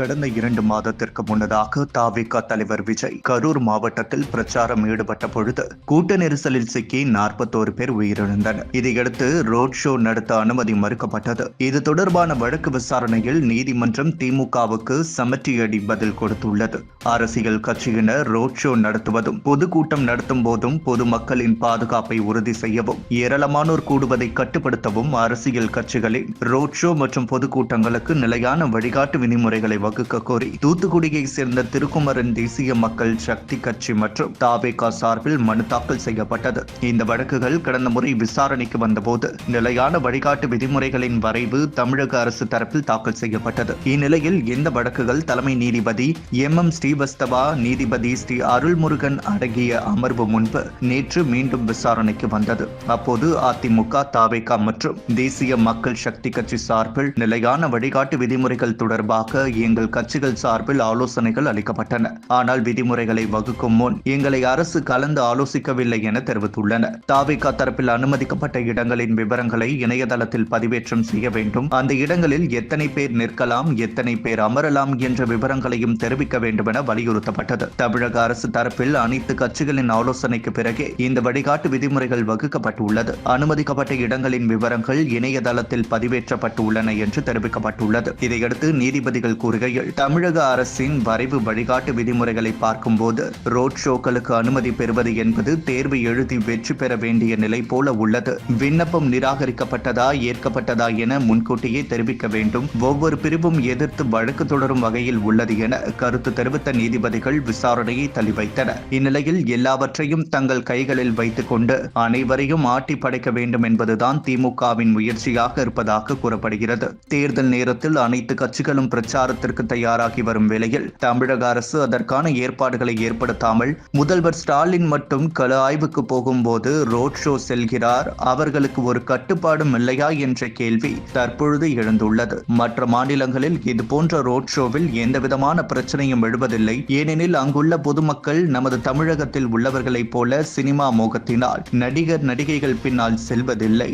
கடந்த இரண்டு மாதத்திற்கு முன்னதாக தாவிக தலைவர் விஜய் கரூர் மாவட்டத்தில் பிரச்சாரம் ஈடுபட்ட பொழுது கூட்ட நெரிசலில் சிக்கி நாற்பத்தோரு பேர் உயிரிழந்தனர். இதையடுத்து ரோட் ஷோ நடத்த அனுமதி மறுக்கப்பட்டது. இது தொடர்பான வழக்கு விசாரணையில் நீதிமன்றம் திமுகவுக்கு சமட்டியடி பதில் கொடுத்துள்ளது. அரசியல் கட்சியினர் ரோட் ஷோ நடத்துவதும் பொதுக்கூட்டம் நடத்தும் போதும் பொதுமக்களின் பாதுகாப்பை உறுதி செய்யவும் ஏராளமானோர் கூடுவதை கட்டுப்படுத்தவும் அரசியல் கட்சிகளின் ரோட் ஷோ மற்றும் பொதுக்கூட்டங்களுக்கு நிலையான வழிகாட்டு விதிமுறைகளை வகுக்க கோரி தூத்துக்குடியை சேர்ந்த திருக்குமரன் தேசிய மக்கள் சக்தி கட்சி மற்றும் தாவேகா சார்பில் மனு தாக்கல் செய்யப்பட்டது. இந்த வழக்குகள் கடந்த முறை விசாரணைக்கு வந்தபோது நிலையான வழிகாட்டு விதிமுறைகளின் வரைவு தமிழக அரசு தரப்பில் தாக்கல் செய்யப்பட்டது. இந்நிலையில் இந்த வழக்குகள் தலைமை நீதிபதி எம். எம். ஸ்ரீவஸ்தவா நீதிபதி ஸ்ரீ அருள்முருகன் அடங்கிய அமர்வு முன்பு நேற்று மீண்டும் விசாரணைக்கு வந்தது. அப்போது அதிமுக தாவேகா மற்றும் தேசிய மக்கள் சக்தி கட்சி சார்பில் நிலையான வழிகாட்டு விதிமுறைகள் தொடர்பாக இயங்க எங்கள் கட்சிகள் சார்பில் ஆலோசனைகள் அளிக்கப்பட்டன. ஆனால் விதிமுறைகளை வகுக்கும் முன் எங்களை அரசு கலந்து ஆலோசிக்கவில்லை என தெரிவித்துள்ளனர். தாவிகா தரப்பில் அனுமதிக்கப்பட்ட இடங்களின் விவரங்களை இணையதளத்தில் பதிவேற்றம் செய்ய வேண்டும். அந்த இடங்களில் எத்தனை பேர் நிற்கலாம் எத்தனை பேர் அமரலாம் என்ற விவரங்களையும் தெரிவிக்க வேண்டும் என வலியுறுத்தப்பட்டது. தமிழக அரசு தரப்பில் அனைத்து கட்சிகளின் ஆலோசனைக்கு பிறகே இந்த வழிகாட்டு விதிமுறைகள் வகுக்கப்பட்டுள்ளது. அனுமதிக்கப்பட்ட இடங்களின் விவரங்கள் இணையதளத்தில் பதிவேற்றப்பட்டுள்ளன என்று தெரிவிக்கப்பட்டுள்ளது. இதையடுத்து நீதிபதிகள் கூறுகையில் தமிழக அரசின் வரைவு வழிகாட்டு விதிமுறைகளை பார்க்கும்போது ரோட் ஷோக்களுக்கு அனுமதி பெறுவது என்பது தேர்வு எழுதி வெற்றி பெற வேண்டிய நிலை போல உள்ளது. விண்ணப்பம் நிராகரிக்கப்பட்டதா ஏற்கப்பட்டதா என முன்கூட்டியே தெரிவிக்க வேண்டும். ஒவ்வொரு பிரிவும் எதிர்த்து வழக்கு தொடரும் வகையில் உள்ளது என கருத்து தெரிவித்த நீதிபதிகள் விசாரணையை தள்ளிவைத்தனர். இந்நிலையில் எல்லாவற்றையும் தங்கள் கைகளில் வைத்துக் கொண்டு அனைவரையும் ஆட்டி படைக்க வேண்டும் என்பதுதான் திமுகவின் முயற்சியாக இருப்பதாக கூறப்படுகிறது. தேர்தல் நேரத்தில் அனைத்து கட்சிகளும் பிரச்சாரத்தில் பிரச்சாரத்திற்கு தயாராகி வரும் வேளையில் தமிழக அரசு அதற்கான ஏற்பாடுகளை ஏற்படுத்தாமல் முதல்வர் ஸ்டாலின் மட்டும் கள ஆய்வுக்கு போகும்போது ரோட் ஷோ செல்கிறார். அவர்களுக்கு ஒரு கட்டுப்பாடும் இல்லையா என்ற கேள்வி தற்பொழுது எழுந்துள்ளது. மற்ற மாநிலங்களில் இதுபோன்ற ரோட் ஷோவில் எந்தவிதமான பிரச்சனையும் எழுவதில்லை. ஏனெனில் அங்குள்ள பொதுமக்கள் நமது தமிழகத்தில் உள்ளவர்களைப் போல சினிமா மோகத்தினால் நடிகர் நடிகைகள் பின்னால் செல்வதில்லை.